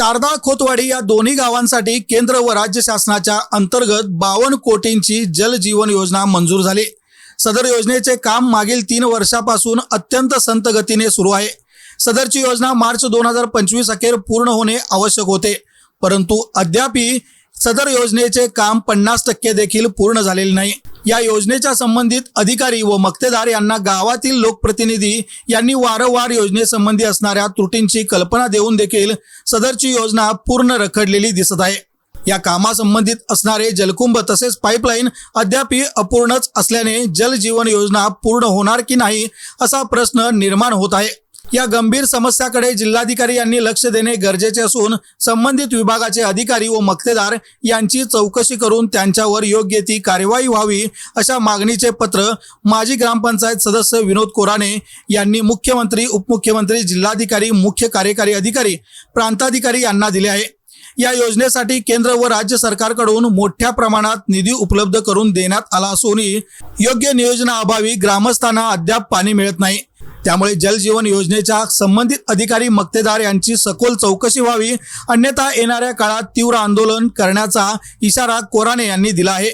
तारदा खोतवाडी या दोन्ही गावांसाठी केंद्र व राज्य शासनाच्या अंतर्गत बावन्न कोटींची जल जीवन योजना मंजूर झाली. सदर योजनेचे काम मागील तीन वर्षापासून अत्यंत संत गतीने सुरू आहे. सदरची योजना मार्च दोन हजार पंचवीस अखेर पूर्ण होणे आवश्यक होते. परंतु अद्यापही सदर योजनेचे काम पन्नास टक्के देखील पूर्ण झालेले नाही. या योजनेच्या संबंधित अधिकारी व मक्तेदार यांना गावातील लोकप्रतिनिधी यांनी वारंवार योजनेसंबंधी असणाऱ्या त्रुटींची कल्पना देऊन देखील सदरची योजना पूर्ण रखडलेली दिसत आहे. या कामासंबंधित असणारे जलकुंभ तसेच पाईपलाईन अद्यापही अपूर्णच असल्याने जलजीवन योजना पूर्ण होणार की नाही असा प्रश्न निर्माण होत आहे. या गंभीर समस्याकडे जिल्हाधिकारी यांनी लक्ष देणे गरजेचे असून संबंधित विभागाचे अधिकारी व मक्तेदार यांची चौकशी करून त्यांच्यावर योग्य ती कार्यवाही व्हावी अशा मागणीचे पत्र माजी ग्रामपंचायत सदस्य विनोद कोराणे यांनी मुख्यमंत्री उपमुख्यमंत्री जिल्हाधिकारी मुख्य कार्यकारी अधिकारी प्रांताधिकारी यांना दिले आहे. या योजनेसाठी केंद्र व राज्य सरकारकडून मोठ्या प्रमाणात निधी उपलब्ध करून देण्यात आला असूनही योग्य नियोजनाअभावी ग्रामस्थांना अद्याप पाणी मिळत नाही. त्यामुळे जल जीवन योजनेच्या संबंधित अधिकारी मक्तेदार यांची सखोल चौकशी व्हावी अन्यथा येणाऱ्या काळात तीव्र आंदोलन करण्याचा इशारा कोराणे यांनी दिला आहे.